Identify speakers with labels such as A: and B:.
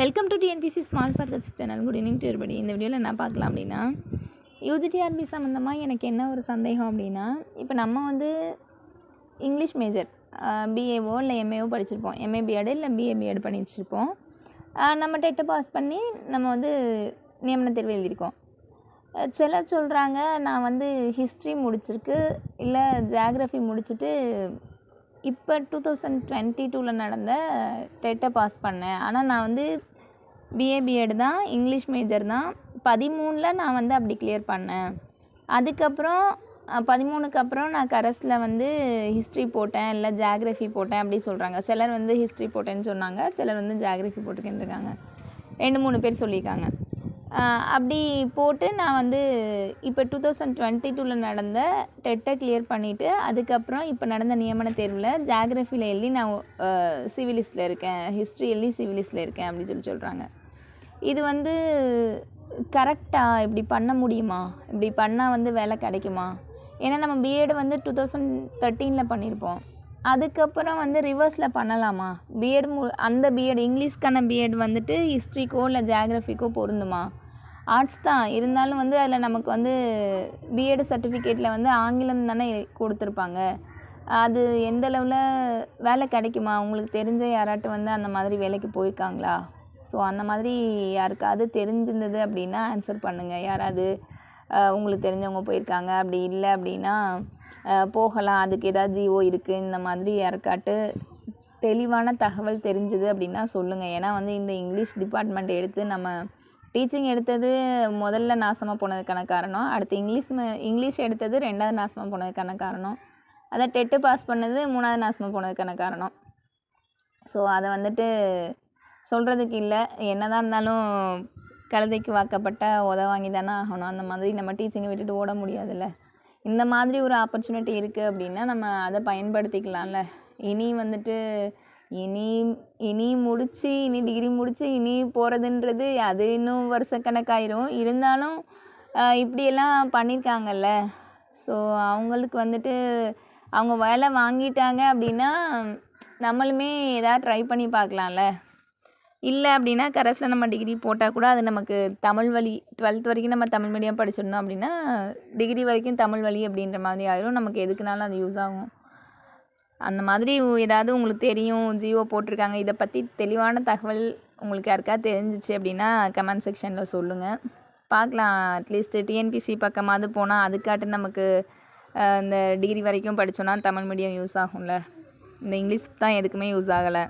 A: Welcome to TNPC small circus channel good evening to everybody. இந்த வீடியோவில் என்ன பார்க்கலாம் அப்படின்னா யூஜிடிஆர்பி சம்மந்தமாக எனக்கு என்ன ஒரு சந்தேகம் அப்படின்னா இப்போ நம்ம வந்து இங்கிலீஷ் மேஜர் பிஏஓ இல்லை எம்ஏஓ படிச்சிருப்போம். எம்ஏ பிஎட் இல்லை பிஏ பிஎட் வச்சுருப்போம் நம்ம டெட்டை பாஸ் பண்ணி நம்ம வந்து நியமன தேர்வு எழுதியிருக்கோம். சிலர் சொல்கிறாங்க நான் வந்து ஹிஸ்ட்ரி முடிச்சிருக்கு இல்லை ஜியாகிரஃபி முடிச்சுட்டு இப்போ டூ தௌசண்ட் டுவெண்ட்டி டூவில் நடந்த டெட்டை பாஸ் பண்ணேன். ஆனால் நான் வந்து பிஏ பிஎட் தான் இங்கிலீஷ் மேஜர் தான். பதிமூணில் நான் வந்து அப்படி கிளியர் பண்ணேன். அதுக்கப்புறம் பதிமூணுக்கு அப்புறம் நான் கரஸில் வந்து ஹிஸ்ட்ரி போட்டேன் இல்லை ஜியாகிரஃபி போட்டேன் அப்படி சொல்கிறாங்க சிலர் வந்து ஹிஸ்ட்ரி போட்டேன்னு சொன்னாங்க சிலர் வந்து ஜியாகிரஃபி போட்டுக்கின்னு இருக்காங்க. ரெண்டு மூணு பேர் சொல்லியிருக்காங்க. அப்படி போட்டு நான் வந்து இப்போ டூ தௌசண்ட் டுவெண்ட்டி டூவில் நடந்த டெட்டை கிளியர் பண்ணிவிட்டு அதுக்கப்புறம் இப்போ நடந்த நியமன தேர்வில் ஜாகிரஃபியில் எழுதி நான் சிவிலிஸ்டில் இருக்கேன். ஹிஸ்ட்ரி எழுதி சிவிலிஸ்டில் இருக்கேன் அப்படின்னு சொல்லி சொல்கிறாங்க இது வந்து கரெக்டாக இப்படி பண்ண முடியுமா? இப்படி பண்ணால் வந்து வேலை கிடைக்குமா? ஏன்னா நம்ம பிஎட் வந்து டூ தௌசண்ட் தேர்ட்டீனில் பண்ணியிருப்போம் அதுக்கப்புறம் வந்து ரிவர்ஸில் பண்ணலாமா? பிஎட் மு அந்த பிஎட் இங்கிலீஷ்க்கான பிஎட் வந்துட்டு ஹிஸ்ட்ரிக்கோ இல்லை ஜியாகிரஃபிக்கோ பொருந்துமா? ஆர்ட்ஸ் தான். இருந்தாலும் வந்து அதில் நமக்கு வந்து பிஎட் சர்டிஃபிகேட்டில் வந்து ஆங்கிலம் தானே கொடுத்துருப்பாங்க. அது எந்த அளவில் வேலை கிடைக்குமா? உங்களுக்கு தெரிஞ்ச யாராட்டும் வந்து அந்த மாதிரி வேலைக்கு போயிருக்காங்களா? ஸோ அந்த மாதிரி யாருக்காவது தெரிஞ்சிருந்தது அப்படின்னா ஆன்சர் பண்ணுங்கள் யாராவது உங்களுக்கு தெரிஞ்சவங்க போயிருக்காங்க. அப்படி இல்லை அப்படின்னா போகலாம். அதுக்கு ஏதாவது ஜிஓ இருக்குது இந்த மாதிரி யாருக்காட்டு தெளிவான தகவல் தெரிஞ்சுது அப்படின்னா சொல்லுங்கள் ஏன்னா வந்து இந்த இங்கிலீஷ் டிபார்ட்மெண்ட் எடுத்து நம்ம டீச்சிங் எடுத்தது முதல்ல நாசமாக போனதுக்கான காரணம் அடுத்து இங்கிலீஷ் இங்கிலீஷ் எடுத்தது ரெண்டாவது நாசமாக போனதுக்கான காரணம் அதை டெட்டு பாஸ் பண்ணது மூணாவது நாசமாக போனதுக்கான காரணம். ஸோ அதை வந்துட்டு சொல்கிறதுக்கு இல்லை. என்னதான் இருந்தாலும் கழுதைக்கு வாக்கப்பட்ட உத வாங்கி தானே ஆகணும். அந்த மாதிரி நம்ம டீச்சிங்கை விட்டுட்டு ஓட முடியாதுல்ல. இந்த மாதிரி ஒரு ஆப்பர்ச்சுனிட்டி இருக்குது அப்படின்னா நம்ம அதை பயன்படுத்திக்கலாம்ல. இனி வந்துட்டு இனி இனி முடித்து இனி டிகிரி முடித்து இனி போகிறதுன்றது அது இன்னும் வருஷக்கணக்காயிரும் இருந்தாலும் இப்படியெல்லாம் பண்ணியிருக்காங்கல்ல ஸோ அவங்களுக்கு வந்துட்டு அவங்க வேலை வாங்கிட்டாங்க அப்படின்னா நம்மளுமே ஏதாவது ட்ரை பண்ணி பார்க்கலாம்ல. இல்லை அப்படின்னா கரஸில் நம்ம டிகிரி போட்டால் கூட அது நமக்கு தமிழ் வழி டுவெல்த் வரைக்கும் நம்ம தமிழ் மீடியம் படிச்சிருந்தோம் அப்படின்னா டிகிரி வரைக்கும் தமிழ் வழி அப்படின்ற மாதிரி ஆயிரும். நமக்கு எதுக்குனாலும் அது யூஸ் ஆகும். அந்த மாதிரி ஏதாவது உங்களுக்கு தெரியும் ஜியோ போட்டிருக்காங்க. இதை பற்றி தெளிவான தகவல் உங்களுக்கு யாருக்காவது தெரிஞ்சிச்சு அப்படின்னா கமெண்ட் செக்ஷனில் சொல்லுங்கள் பார்க்கலாம். அட்லீஸ்ட் டிஎன்பிசி பக்கமாவது போனால் அதுக்காட்டு நமக்கு இந்த டிகிரி வரைக்கும் படித்தோன்னா தமிழ் மீடியம் யூஸ் ஆகும்ல. இந்த இங்கிலீஷ் தான் எதுக்குமே யூஸ் ஆகலை.